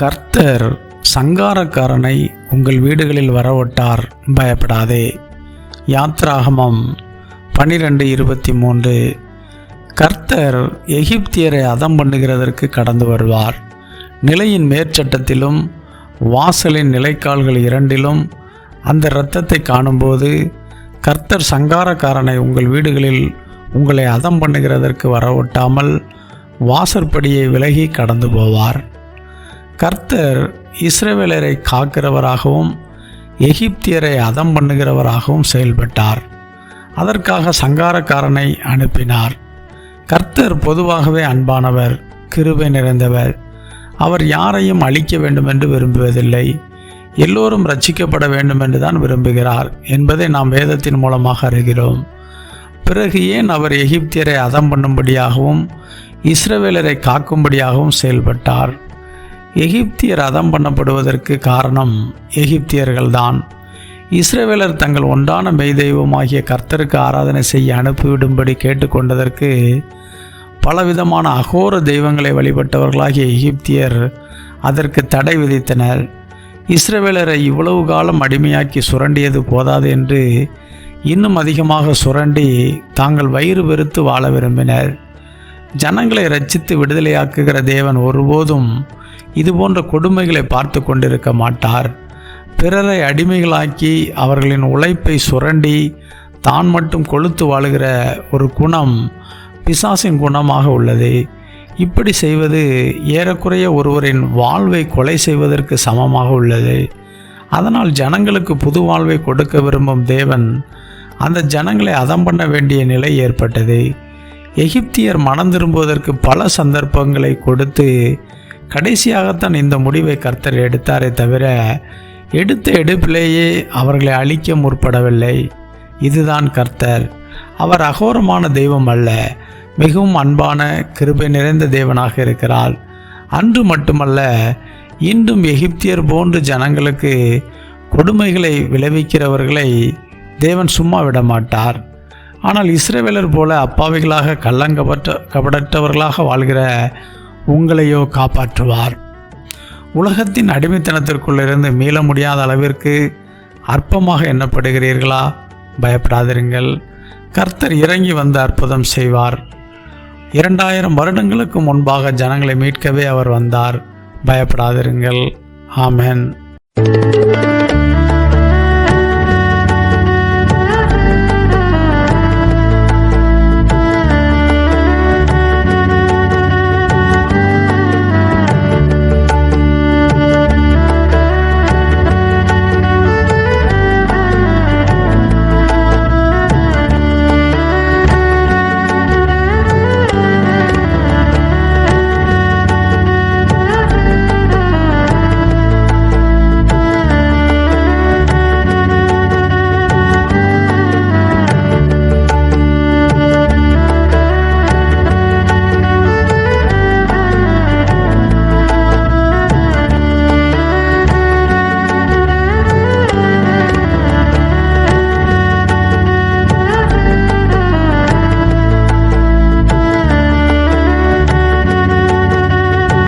கர்த்தர் சங்காரக்காரனை உங்கள் வீடுகளில் வரவிட்டார். பயப்படாதே. யாத்ராகமம் பன்னிரெண்டு இருபத்தி மூன்று. கர்த்தர் எகிப்தியரை அதம் பண்ணுகிறதற்கு கடந்து வருவார். நிலையின் மேற்சட்டத்திலும் வாசலின் நிலைக்கால்கள் இரண்டிலும் அந்த இரத்தத்தை காணும்போது கர்த்தர் சங்காரக்காரனை உங்கள் வீடுகளில் உங்களை அதம் பண்ணுகிறதற்கு வரவொட்டாமல் வாசற்படியை விலகி கடந்து போவார். கர்த்தர் இஸ்ரவேலரை காக்கிறவராகவும் எகிப்தியரை அதம் பண்ணுகிறவராகவும் செயல்பட்டார். அதற்காக சங்காரக்காரனை அனுப்பினார். கர்த்தர் பொதுவாகவே அன்பானவர் கிருபை நிறைந்தவர். அவர் யாரையும் அழிக்க வேண்டுமென்று விரும்புவதில்லை. எல்லோரும் ரட்சிக்கப்பட வேண்டும் என்று தான் விரும்புகிறார் என்பதை நாம் வேதத்தின் மூலமாக அறிகிறோம். பிறகு ஏன் அவர் எகிப்தியரை அதம் பண்ணும்படியாகவும் இஸ்ரவேலரை காக்கும்படியாகவும் செயல்பட்டார்? எகிப்தியர் அதம் பண்ணப்படுவதற்கு காரணம் எகிப்தியர்கள்தான். இஸ்ரேவேலர் தங்கள் ஒன்றான மெய்தெய்வமாகிய கர்த்தருக்கு ஆராதனை செய்ய அனுப்பிவிடும்படி கேட்டுக்கொண்டதற்கு பலவிதமான அகோர தெய்வங்களை வழிபட்டவர்களாகிய எகிப்தியர் அதற்கு தடை விதித்தனர். இஸ்ரவேலரை இவ்வளவு காலம் அடிமையாக்கி சுரண்டியது போதாது என்று இன்னும் அதிகமாக சுரண்டி தாங்கள் வயிறு வெறுத்து வாழ விரும்பினர். ஜனங்களை ரட்சித்து விடுதலையாக்குகிற தேவன் ஒருபோதும் இதுபோன்ற கொடுமைகளை பார்த்து கொண்டிருக்க மாட்டார். பிறரை அடிமைகளாக்கி அவர்களின் உழைப்பை சுரண்டி தான் மட்டும் கொளுத்து வாழுகிற ஒரு குணம் பிசாசின் குணமாக உள்ளது. இப்படி செய்வது ஏறக்குறைய ஒருவரின் வாழ்வை கொலை செய்வதற்கு சமமாக உள்ளது. அதனால் ஜனங்களுக்கு புது வாழ்வை கொடுக்க விரும்பும் தேவன் அந்த ஜனங்களை அதம் பண்ண வேண்டிய நிலை ஏற்பட்டது. எகிப்தியர் மனம் திரும்புவதற்கு பல சந்தர்ப்பங்களை கொடுத்து கடைசியாகத்தான் இந்த முடிவை கர்த்தர் எடுத்தாரே தவிர எடுத்த எடுப்பிலேயே அவர்களை அழிக்க முற்படவில்லை. இதுதான் கர்த்தர். அவர் அகோரமான தெய்வம் அல்ல மிகவும் அன்பான கிருபை நிறைந்த தேவனாக இருக்கிறார். அன்று மட்டுமல்ல இன்றும் எகிப்தியர் போன்று ஜனங்களுக்கு கொடுமைகளை விளைவிக்கிறவர்களை தேவன் சும்மா விட மாட்டார் ஆனால் இஸ்ரேவேலர் போல அப்பாவிகளாக கள்ளங்கபற்ற கபடற்றவர்களாக வாழ்கிற உங்களையோ காப்பாற்றுவார். உலகத்தின் அடிமைத்தனத்திற்குள்ளிருந்து மீள முடியாத அளவிற்கு அற்பமாக எண்ணப்படுகிறீர்களா? பயப்படாதிருங்கள். கர்த்தர் இறங்கி வந்து அற்புதம் செய்வார். இரண்டாயிரம் வருடங்களுக்கு முன்பாக ஜனங்களை மீட்கவே அவர் வந்தார். பயப்படாதிருங்கள். ஆமென்.